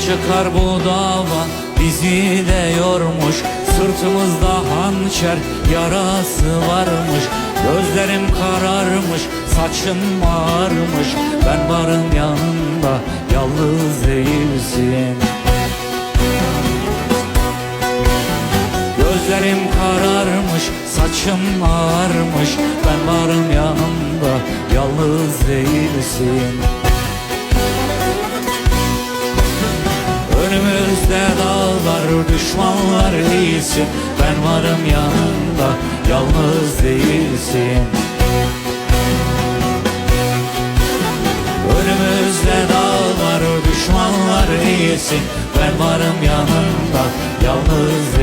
Çıkar bu dava bizi de yormuş. Sırtımızda hançer yarası varmış. Gözlerim kararmış saçım ağarmış. Ben varım yanında yalnız değilsin. Gözlerim kararmış, saçım ağarmış. Ben varım yanında, yalnız değilsin düşmanlar değilsin. Ben varım yanında, yalnız değilsin. Önümüzde dağlar, düşmanlar değilsin. Ben varım yanında, yalnız değilsin